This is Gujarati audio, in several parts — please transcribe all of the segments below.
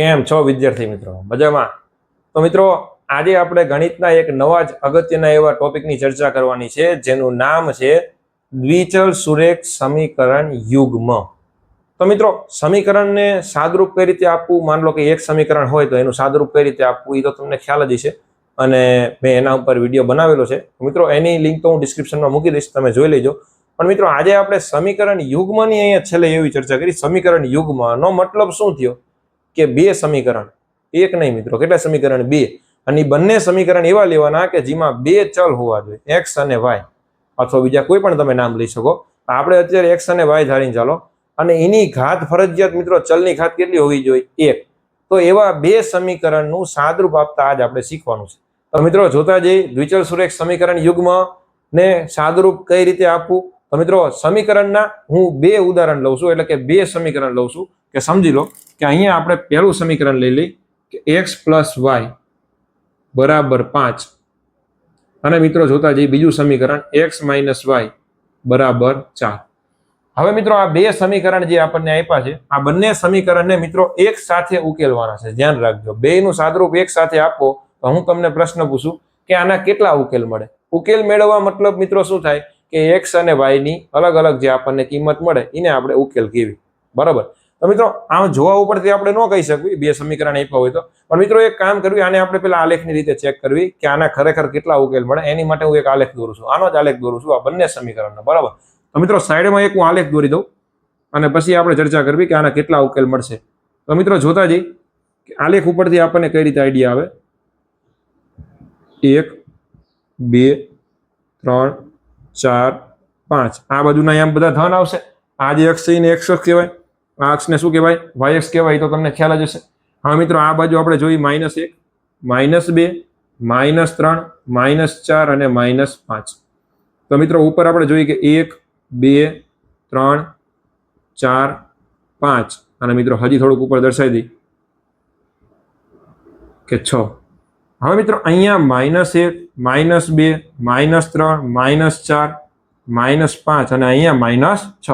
કેમ છો વિદ્યાર્થી મિત્રો? મજામાં? તો મિત્રો, આજે આપણે ગણિતના એક નવા જ અગત્યના એવા ટોપિકની ચર્ચા કરવાની છે, જેનું નામ છે દ્વિચલ સુરેખ સમીકરણ યુગ્મ. તો મિત્રો, સમીકરણને સાદરૂપ કઈ રીતે આપવું? માન લો કે એક સમીકરણ હોય તો એનું સાદરૂપ કઈ રીતે આપવું? એ તો તમને ખ્યાલ જ છે અને મેં એના ઉપર વીડિયો બનાવેલો છે. મિત્રો, એની લિંક તો હું ડિસ્ક્રિપ્શનમાં મૂકી દઈશ, તમે જોઈ લેજો. પણ મિત્રો, આજે આપણે સમીકરણ યુગ્મની અહીંયા છેલ્લે એવી ચર્ચા કરી. સમીકરણ યુગ્મનો મતલબ શું થયો? કે બે સમીકરણ? એક નહીં મિત્રો, કેટલા સમીકરણ? બે. અને બંને સમીકરણ એવા લેવાના કે જેમાં બે ચલ હોવા જોઈએ, એક્સ અને વાય. અથવા બીજા કોઈ પણ તમે નામ લઈ શકો. આપણે અત્યારે એક્સ અને વાય ધારીને ચાલો. અને એની ઘાત ફરજિયાત મિત્રો, ચલની ઘાત કેટલી હોવી જોઈએ? એક. તો એવા બે સમીકરણનું સાદરૂપ આપતા આજ આપણે શીખવાનું છે. તો મિત્રો, જોતા જઈ, દ્વિચલ સુરેખ સમીકરણ યુગ્મ ને સાદરૂપ કઈ રીતે આપવું? તો મિત્રો, સમીકરણના હું બે ઉદાહરણ લઉં છું, એટલે કે બે સમીકરણ લઉં છું. કે સમજી લો કે અહીંયા આપણે પહેલું સમીકરણ લઈ લઈ કે એક્સ પ્લસ વાય બરાબર પાંચ. અને મિત્રો જોતા જઈએ બીજું સમીકરણ એક્સ માઇનસ વાય બરાબર ચાર. હવે મિત્રો આ બે સમીકરણ જે આપણને આપ્યા છે, આ બંને સમીકરણને મિત્રો એક સાથે ઉકેલવાના છે. ધ્યાન રાખજો. બેનું સાદરૂપ એક સાથે આપો તો હું તમને પ્રશ્ન પૂછું કે આના કેટલા ઉકેલ મળે? ઉકેલ મેળવવા મતલબ મિત્રો શું થાય? કે એક્સ અને વાયની અલગ અલગ જે આપણને કિંમત મળે, એને આપણે ઉકેલ કેવી બરાબર? તો મિત્રો, આમ જોવા ઉપરથી આપણે ન કહી શકવી, બે સમીકરણ આપ્યા હોય તો. પણ મિત્રો, એક કામ કરવી, આને આપણે પેલા આલેખની રીતે ચેક કરવી કે આના ખરેખર કેટલા ઉકેલ મળે. એની માટે હું એક આલેખ દોરું છું. આનો જ આલેખ દોરું છું આ બંને સમીકરણનો. બરાબર? તો મિત્રો, સાઈડમાં એક હું આલેખ દોરી દઉં અને પછી આપણે ચર્ચા કરવી કે આના કેટલા ઉકેલ મળશે. તો મિત્રો, જોતા જઈ કે આલેખ ઉપરથી આપણને કઈ રીતે આઈડિયા આવે? એક, બે, ત્રણ, ચાર, પાંચ. આ બાજુના અહીંયા બધા ધન આવશે. આ જે અક્ષ એને એક્સ કહેવાય. આ અક્ષને શું કહેવાય? વાય અક્ષ કહેવાય તો તમને ખ્યાલ જ હશે. હા મિત્રો, આ બાજુ આપણે જોઈ માઇનસ એક, માઇનસ બે, માઇનસ ત્રણ, માઇનસ ચાર અને માઇનસ પાંચ. તો મિત્રો, ઉપર આપણે જોઈએ કે એક, બે, ત્રણ, ચાર, પાંચ. અને મિત્રો, હજી થોડુંક ઉપર દર્શાવી દઈ કે છ. હવે મિત્રો, અહીંયા માઇનસ એક, માઇનસ બે, માઇનસ ત્રણ, માઇનસ ચાર, માઇનસ પાંચ અને અહીંયા માઇનસ છ.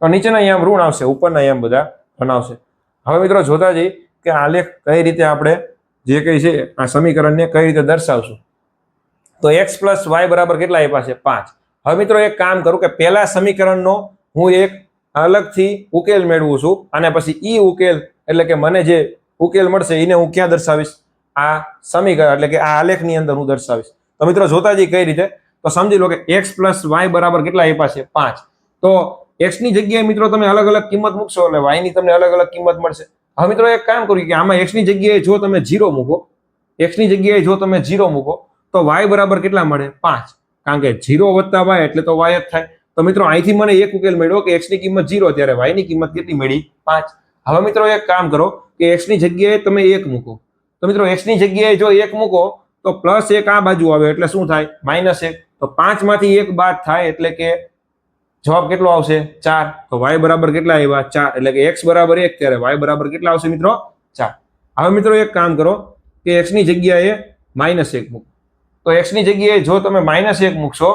તો નીચેના અહીંયા ઋણ આવશે, ઉપરના અહીંયા બધા ધન હવે મિત્રો જોતા જઈએ કે આલેખ કઈ રીતે આપણે જે કઈ છે, આ સમીકરણને કઈ રીતે દર્શાવશું. તો એક્સ પ્લસ વાય બરાબર કેટલા આપ્યા છે? પાંચ. હવે મિત્રો એક કામ કરું કે પહેલા સમીકરણનો હું એક અલગથી ઉકેલ મેળવું છું અને પછી ઈ ઉકેલ, એટલે કે મને જે ઉકેલ મળશે એને હું ક્યાં દર્શાવીશ? આ સમીકરણ, એટલે કે આ આલેખની અંદર હું દર્શાવીશ. તો મિત્રો જોતા જઈએ કઈ રીતે? તો સમજી લો કે એક્સ પ્લસ વાય બરાબર કેટલા આપ્યા છે? પાંચ. તો એક્સની જગ્યાએ મિત્રો તમે અલગ અલગ કિંમત મૂકશો એટલે વાયની તમને અલગ અલગ કિંમત મળશે. હવે મિત્રો એક કામ કર્યું કે આમાં એક્સની જગ્યાએ જો તમે જીરો મૂકો એક્સની જગ્યાએ જો તમે જીરો મૂકો, તો વાય બરાબર કેટલા મળે? પાંચ. કારણ કે જીરો વત્તા વાય એટલે તો વાય જ થાય. તો મિત્રો અહીંથી મને એક ઉકેલ મળ્યો કે એક્સની કિંમત જીરો ત્યારે વાયની કિંમત કેટલી મળી? પાંચ. હવે મિત્રો એક કામ કરો કે એક્સની જગ્યાએ તમે એક મૂકો. તો મિત્રો એક્સની જગ્યાએ જો એક મૂકો, તો પ્લસ એક આ બાજુ આવે એટલે શું થાય? માઇનસ એક. તો પાંચમાંથી એક બાદ થાય એટલે કે જવાબ કેટલો આવશે? ચાર. તો વાય બરાબર કેટલા આવ્યા? ચાર. એટલે કે એક્સ બરાબર એક, ત્યારે વાય બરાબર કેટલા આવશે મિત્રો? ચાર. હવે મિત્રો એક કામ કરો કે એક્સની જગ્યાએ માઇનસ એક મૂકો. તો એક્સની જગ્યાએ જો તમે માઇનસ એક મૂકશો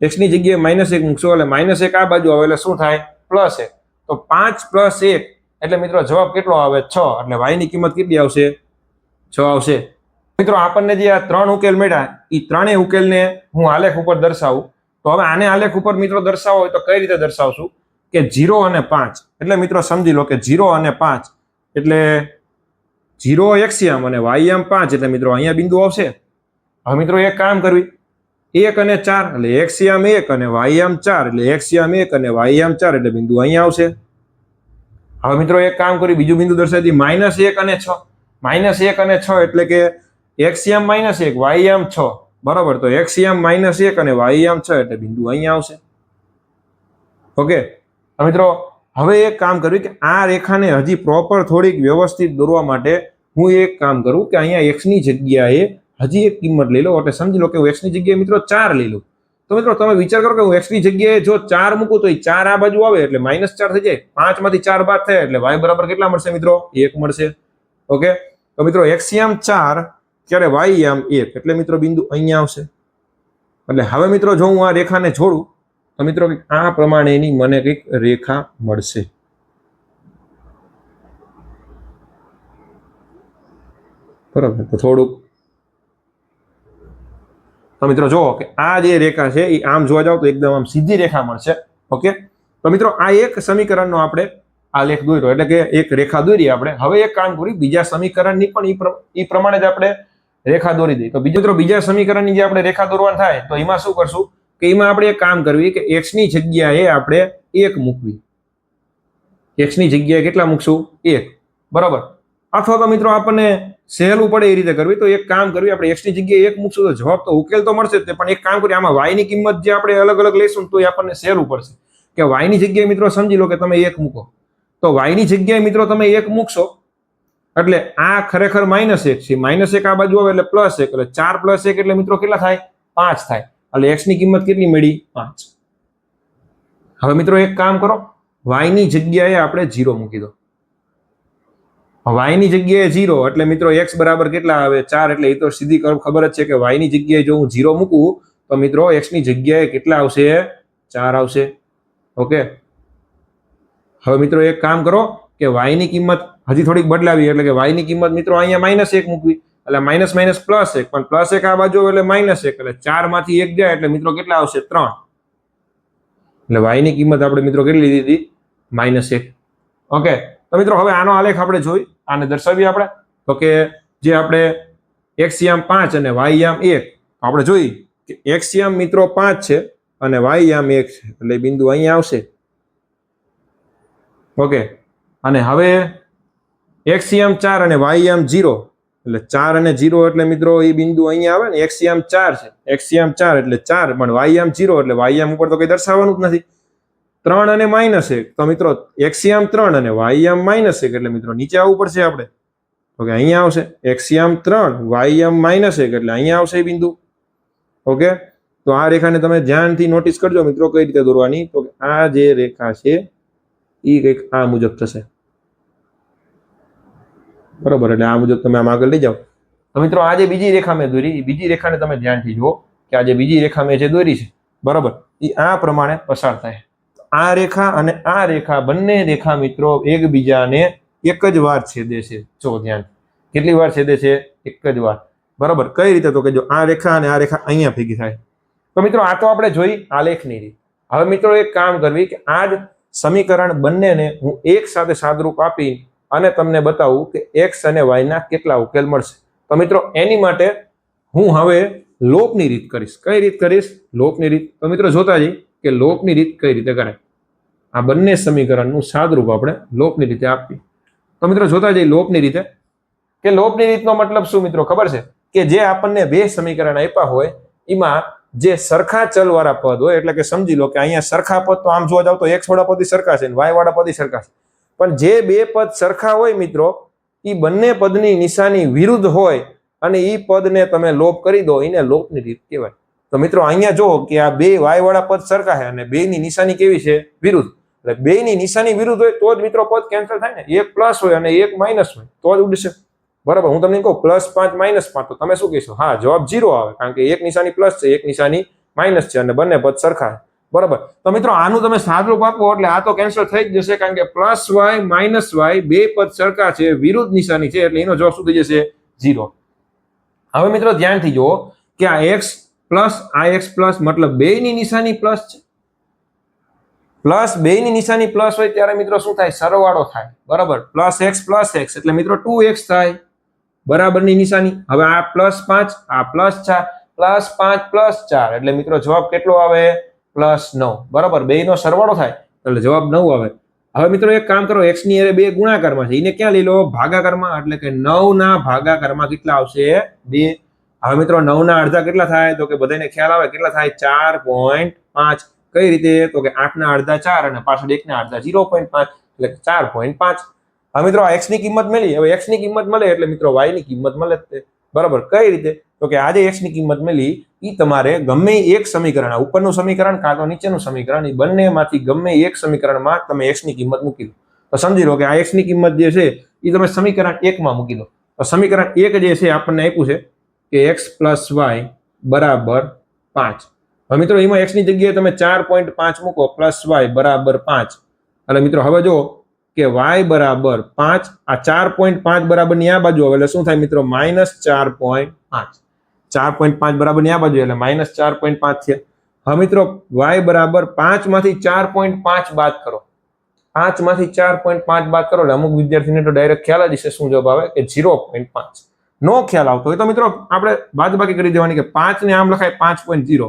એક્સની જગ્યાએ માઇનસ એક મૂકશો, એટલે માઇનસ એક આ બાજુ આવે, એટલે શું થાય? પ્લસ એક. તો પાંચ પ્લસ એક, એટલે મિત્રો જવાબ કેટલો આવે? છ. એટલે વાયની કિંમત કેટલી આવશે? છ આવશે. મિત્રો આપણને જે આ ત્રણ ઉકેલ મળ્યા એ ત્રણેય ઉકેલને હું આલેખ ઉપર દર્શાવું. તો હવે આને આલેખ ઉપર મિત્રો દર્શાવો હોય તો કઈ રીતે દર્શાવશું? કે જીરો અને પાંચ. એટલે મિત્રો સમજી લો કે જીરો અને પાંચ એટલે જીરો એક્સિયમ અને વાયમ પાંચ. એટલે મિત્રો અહીંયા બિંદુ આવશે. હવે મિત્રો એક કામ કરવી. એક અને ચાર એટલે એક્સિયમ એક અને વાયમ ચાર. એટલે એક્સિયમ એક અને વાયમ ચાર. એટલે બિંદુ અહીંયા આવશે. હવે મિત્રો એક કામ કરી બીજું બિંદુ દર્શાવી માઇનસ એક અને છ. માઇનસ એક અને છ એટલે કે એક્સિયમ માઇનસ એક વાયમ છ. બરાબર, તો એક્સિયમ માઇનસ એક અને વાયમ છ એટલે બિંદુ અહીંયા આવશે. ઓકે મિત્રો, હવે એક કામ કર્યું કે આ રેખાને હજી પ્રોપર થોડીક વ્યવસ્થિત દોરવા માટે હું એક કામ કરું કે અહીંયા એક્સની જગ્યાએ હજી એક કિંમત લઈ લો. એટલે સમજી લો કે હું એક્સની જગ્યાએ મિત્રો ચાર લઈ લઉં. તો મિત્રો, તમે વિચાર કરો કે હું એક્સની જગ્યાએ જો ચાર મૂકું તો એ ચાર આ બાજુ આવે એટલે માઇનસ ચાર થઈ જાય. પાંચમાંથી ચાર બાદ થાય એટલે વાય બરાબર કેટલા મળશે મિત્રો? એક મળશે. ઓકે તો મિત્રો એક્સિયમ ચાર ત્યારે વાય આમ એક. એટલે મિત્રો બિંદુ અહીંયા આવશે. એટલે હવે મિત્રો જો હું આ રેખાને જોડું, તો મિત્રો કંઈક આ પ્રમાણેની મને કંઈક રેખા મળશે. બરાબર? તો થોડુંક. તો મિત્રો જુઓ કે આ જે રેખા છે એ આમ જોવા જાવ તો એકદમ આમ સીધી રેખા મળશે. ઓકે? તો મિત્રો આ એક સમીકરણનો આપણે આ લેખ દોર્યો. એટલે કે એક રેખા દોરી આપણે. હવે એક કામ કરી બીજા સમીકરણની પણ ઈ પ્રમાણે જ આપણે રેખા દોરી દઈએ. તો બીજું મિત્રો બીજા સમીકરણની જે આપણે રેખા દોરવાનું થાય, તો એમાં શું કરશું? કે એમાં આપણે એક કામ કરવી કે એક્સની જગ્યાએ આપણે એક મૂકવી. એક્સની જગ્યાએ કેટલા મૂકશું? એક. બરાબર? અથવા તો મિત્રો આપણને સહેલું પડે એ રીતે કરવી. તો એક કામ કરવી, આપણે એક્સની જગ્યાએ એક મૂકશું, તો જવાબ તો ઉકેલ તો મળશે જ તે પણ એક કામ કરીએ, આમાં y ની કિંમત જે આપણે અલગ અલગ લઈશું તો એ આપણને સહેલું પડશે. કે y ની જગ્યાએ મિત્રો સમજી લો કે તમે એક મૂકો. તો y ની જગ્યાએ મિત્રો તમે એક મૂકશો એટલે આ ખરેખર માઇનસ એક છે. માઇનસ એક આ બાજુ આવે એટલે પ્લસ એક. એટલે ચાર પ્લસ એક એટલે મિત્રો કેટલા થાય? પાંચ થાય. એટલે એક્સની કિંમત કેટલી મળી? પાંચ. હવે મિત્રો એક કામ કરો. y ની જગ્યાએ આપણે જીરો મૂકી દો. y ની જગ્યાએ જીરો એટલે મિત્રો એક્સ બરાબર કેટલા આવે? ચાર. એટલે એ તો સીધી ખબર જ છે કે y ની જગ્યાએ જો હું જીરો મૂકું, તો મિત્રો એક્સની જગ્યાએ કેટલા આવશે? ચાર આવશે. ઓકે? હવે મિત્રો એક કામ કરો કે y ની કિંમત હજી થોડીક બદલાવી, એટલે કે વાયની કિંમત મિત્રો અહીંયા માઇનસ એક મૂકવી. એટલે માઇનસ માઇનસ પ્લસ એક, પણ પ્લસ એક આ બાજુ એટલે માઇનસ એક. એટલે ચારમાંથી એક જાય એટલે મિત્રો કેટલા આવશે? ત્રણ. એટલે વાયની કિંમત આપણે મિત્રો કેટલી લીધી હતી? માઇનસ એક. ઓકે તો મિત્રો હવે આનો આલેખ આપણે જોઈ, આને દર્શાવીએ આપણે. તો કે જે આપણે યામ પાંચ અને y યામ એક. આપણે જોઈ કે x યામ મિત્રો પાંચ છે અને y યામ એક છે. એટલે બિંદુ અહીંયા આવશે. ઓકે અને હવે x યામ ચાર અને વાયમ યામ ઝીરો એટલે ચાર અને ઝીરો એટલે મિત્રો એ બિંદુ અહીંયા આવે ને એક્સિયમ ચાર છે એક્સિયમ ચાર એટલે ચાર પણ વાયમ જીરો એટલે વાયમ યામ ઉપર તો કઈ દર્શાવવાનું જ નથી ત્રણ અને માઇનસ એક તો મિત્રો એક્સિયમ ત્રણ અને વાયમ યામ માઇનસ એક એટલે મિત્રો નીચે આવવું પડશે આપણે ઓકે અહીંયા આવશે એક્સિયમ ત્રણ વાયમ માઇનસ એક એટલે અહીંયા આવશે એ બિંદુ ઓકે તો આ રેખાને તમે ધ્યાનથી નોટિસ કરજો મિત્રો કઈ રીતે દોરવાની તો આ જે રેખા છે એ કંઈક આ મુજબ થશે બરોબર, એટલે આ મુજબ તમે આમ આગળ લઈ જાઓ. તો મિત્રો, આ જે બીજી રેખા મેં દોરી બીજી રેખાને તમે ધ્યાનથી જુઓ કે આ જે બીજી રેખા મેં જે દોરી છે, બરોબર, એ આ પ્રમાણે પસાર થાય. આ રેખા અને આ રેખા, બંને રેખા મિત્રો એકબીજાને એક જ વાર છેદે છે. જો ધ્યાન, કેટલી વાર છેદે છે? એક જ વાર. બરાબર, કઈ રીતે? તો કે જો આ રેખા અને આ રેખા અહીંયા ભેગી થાય. તો મિત્રો, આ તો આપણે જોઈ આલેખની રીત. હવે મિત્રો, એક કામ કરવી કે આ જ સમીકરણ બંનેને હું એક સાથે સાદરૂપ આપી અને તમને બતાવું કે એક્સ અને વાયના કેટલા ઉકેલ મળશે. તો મિત્રો, એની માટે હું હવે લોપની રીત કરીશ. કઈ રીત કરીશ? લોપની રીત. તો મિત્રો, જોતા જઈ કે લોપની રીત કઈ રીતે કરે. આ બંને સમીકરણનું સાદરૂપ આપણે લોપની રીતે આપીએ. તો મિત્રો, જોતા જઈ લોપની રીતે. કે લોપની રીતનો મતલબ શું મિત્રો? ખબર છે? કે જે આપણને બે સમીકરણ આપ્યા હોય, એમાં જે સરખા ચલવાળા પદ હોય, એટલે કે સમજી લો કે અહીંયા સરખા પદ તો આમ જોવા જાવ તો એક્સ વાળા પદ સરખા છે વાય વાળા પદ સરખા છે. પણ જે બે પદ સરખા હોય મિત્રો એ બંને પદની નિશાની વિરુદ્ધ હોય અને એ પદને તમે લોપ કરી દો એને લોપની રીત કહેવાય. તો મિત્રો અહીંયા જો કે આ બે વાયવાળા પદ સરખા છે અને બેની નિશાની કેવી છે? વિરુદ્ધ. એટલે બેની નિશાની વિરુદ્ધ હોય તો જ મિત્રો પદ કેન્સલ થાય ને. એક પ્લસ હોય અને એક માઇનસ હોય, તો જ ઉડશે. બરાબર, હું તમને કહું પ્લસ પાંચ માઇનસ પાંચ, તો તમે શું કહેશો? હા, જવાબ જીરો આવે, કારણ કે એક નિશાની પ્લસ છે, એક નિશાની માઇનસ છે અને બંને પદ સરખા છે. બરાબર. તો મિત્રો, આનું તમે સાદરૂપ આપો એટલે આ તો કેન્સલ થઈ જ જશે કારણ કે પ્લસ વાય માઇનસ વાય બે પદ સરખા છે, વિરુદ્ધ નિશાની છે એટલે એનો જવાબ શું થઈ જશે? ઝીરો હવે મિત્રો, ધ્યાનથી જુઓ કે આ એક્સ પ્લસ આ એક્સ પ્લસ મતલબ બેની નિશાની પ્લસ છે. પ્લસ બેની નિશાની પ્લસ હોય ત્યારે મિત્રો શું થાય? સરવાળો થાય. બરાબર. પ્લસ એક્સ પ્લસ એક્સ એટલે મિત્રો ટુ એક્સ થાય. બરાબરની નિશાની. હવે આ પ્લસ પાંચ, આ પ્લસ ચાર. પ્લસ પાંચ પ્લસ ચાર. એટલે મિત્રો જવાબ કેટલો આવે? પ્લસ નવ. બરાબર બે નો સરવાળો થાય, એટલે જવાબ નવ આવે. હવે મિત્રો એક કામ કરો એક્સની અરે બે ગુણાકારમાં છે. એને ક્યાં લઈ લો ભાગાકારમાં, એટલે કે નવ ના ભાગાકારમાં કેટલા આવશે? બે. હવે મિત્રો નવ ના અડધા કેટલા થાય? તો કે બધાને ખ્યાલ આવે, કેટલા થાય? ચાર પોઈન્ટ પાંચ. કઈ રીતે? તો કે આઠ ના અડધા ચાર અને પાછળ એક ના અડધા ઝીરો પોઈન્ટ પાંચ, એટલે ચાર પોઈન્ટ પાંચ. હવે મિત્રો એક્સની કિંમત મળી હવે એક્સની કિંમત મળે એટલે મિત્રો વાયની કિંમત મળે જ. બરાબર? કઈ રીતે? તો કે આજે એક્સની કિંમત મળી એ તમારે ગમે એક સમીકરણ ઉપરનું સમીકરણ કાં તો નીચેનું સમીકરણ એ બંનેમાંથી ગમે એક સમીકરણમાં તમે એક્સની કિંમત મૂકી દો. તો સમજી લો કે આ એક્સની કિંમત જે છે એ તમે સમીકરણ એકમાં મૂકી દો. તો સમીકરણ એક જે છે, આપણને આપ્યું છે કે એક્સ પ્લસ વાય બરાબર પાંચ. હવે મિત્રો, એમાં એક્સની જગ્યાએ તમે ચાર પોઈન્ટ પાંચ મૂકો પ્લસ વાય બરાબર પાંચ. એટલે મિત્રો, હવે જો કે વાય બરાબર પાંચ, આ ચાર પોઈન્ટ પાંચ બરાબરની આ બાજુ આવે, એટલે શું થાય મિત્રો? માઇનસ ચાર પોઈન્ટ પાંચ. ચાર પોઈન્ટ પાંચ બરાબરની આ બાજુ એટલે માઇનસ ચાર પોઈન્ટ પાંચ છે હવે મિત્રો, વાય બરાબર પાંચમાંથી ચાર પોઈન્ટ પાંચ બાદ કરો. પાંચમાંથી ચાર પોઈન્ટ પાંચ બાદ કરો, એટલે અમુક વિદ્યાર્થીને તો ડાયરેક્ટ ખ્યાલ જ હશે શું જવાબ આવે, કે ઝીરો પોઈન્ટ પાંચ. નો ખ્યાલ આવતો હોય તો મિત્રો, આપણે બાદબાકી કરી દેવાની કે પાંચ ને આમ લખાય પાંચ પોઈન્ટ ઝીરો.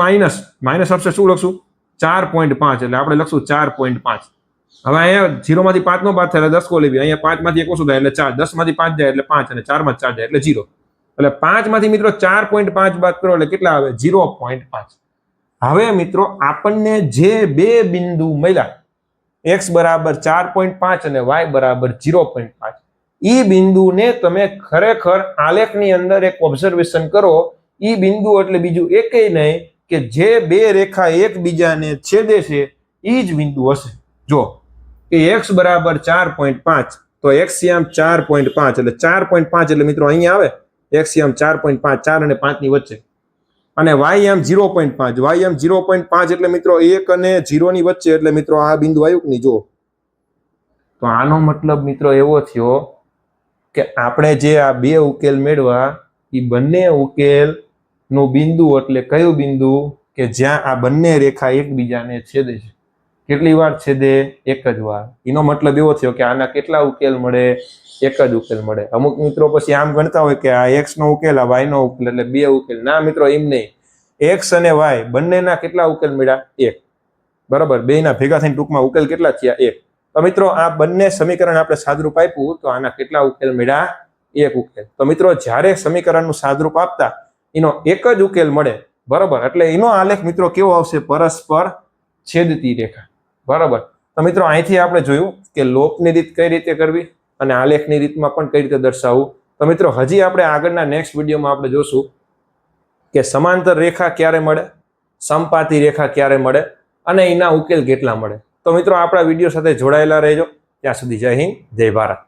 માઇનસ માઇનસ આપશે શું લખશું? ચાર પોઈન્ટ પાંચ, એટલે આપણે લખશું ચાર પોઈન્ટ પાંચ. હવે અહીંયા ઝીરો માંથી પાંચ નો બાદ થાય એટલે દસ કોલેબી અહીંયા પાંચમાંથી એક ઓછું થાય એટલે ચાર. દસમાંથી પાંચ જાય એટલે પાંચ અને ચારમાં ચાર જાય એટલે ઝીરો. એટલે પાંચમાંથી મિત્રો ચાર પોઈન્ટ પાંચ બાદ કરો એટલે કેટલા આવે? ઝીરો પોઈન્ટ પાંચ. હવે મિત્રો આપણને જે બે બિંદુ મળ્યા, એક્સ બરાબર ચાર પોઈન્ટ પાંચ અને વાય બરાબર ઝીરો પોઈન્ટ પાંચ. ઈ બિંદુને તમે ખરેખર આલેખની અંદર એક ઓબ્ઝર્વેશન કરો. એ બિંદુ એટલે બીજું એકેય નહીં કે જે બે રેખા એકબીજાને છેદે છે એ જ બિંદુ હશે. જો કે એક્સ બરાબર ચાર પોઈન્ટ પાંચ, તો એક્સિયામ ચાર પોઈન્ટ પાંચ, એટલે ચાર પોઈન્ટ પાંચ એટલે મિત્રો અહીંયા આવે એક્સિયામ ચાર પોઈન્ટ પાંચ, ચાર અને પાંચની વચ્ચે. અને વાય એમ ઝીરો પોઈન્ટ પાંચ વાય એમ ઝીરો પોઈન્ટ પાંચ એટલે મિત્રો એક અને ઝીરોની વચ્ચે, એટલે મિત્રો આ બિંદુ આવ્યું કે જો તો આનો મતલબ મિત્રો એવો થયો કે આપણે જે આ બે ઉકેલ મેળવા એ બંને ઉકેલનું બિંદુ એટલે કયું બિંદુ? કે જ્યાં આ બંને રેખા એકબીજાને છેદે છે. કેટલી વાર છેદે એક જ વાર. એનો મતલબ એવો થયો કે આના કેટલા ઉકેલ મળે? એક જ ઉકેલ મળે. અમુક મિત્રો પછી આમ ગણતા હોય કે આ એક્સ નો ઉકેલ, આ વાય નો ઉકેલ એટલે બે ઉકેલ. ના મિત્રો, એમ નહીં. એક્સ અને વાય બંનેના કેટલા ઉકેલ મળ્યા? એક. બરાબર? બેના ભેગા થઈને ટૂંકમાં ઉકેલ કેટલા થયા? એક. તો મિત્રો, આ બંને સમીકરણ આપણે સાદરૂપ આપ્યું તો આના કેટલા ઉકેલ મળ્યા? એક ઉકેલ. તો મિત્રો, જ્યારે સમીકરણનું સાદરૂપ આપતા, એનો એક જ ઉકેલ મળે. બરાબર? એટલે એનો આલેખ મિત્રો કેવો આવશે? પરસ્પર છેદતી રેખા. બરાબર. તો મિત્રો, અહીંથી આપણે જોયું કે લોપની રીત કઈ રીતે કરવી અને આલેખની રીતમાં પણ કઈ રીતે દર્શાવવું. તો મિત્રો, હજી આપણે આગળના નેક્સ્ટ વિડીયોમાં આપણે જોશું કે સમાંતર રેખા ક્યારે મળે, સંપાતી રેખા ક્યારે મળે અને એના ઉકેલ કેટલા મળે. તો મિત્રો, આપણા વીડિયો સાથે જોડાયેલા રહેજો. ત્યાં સુધી જય હિન્દ, જય ભારત.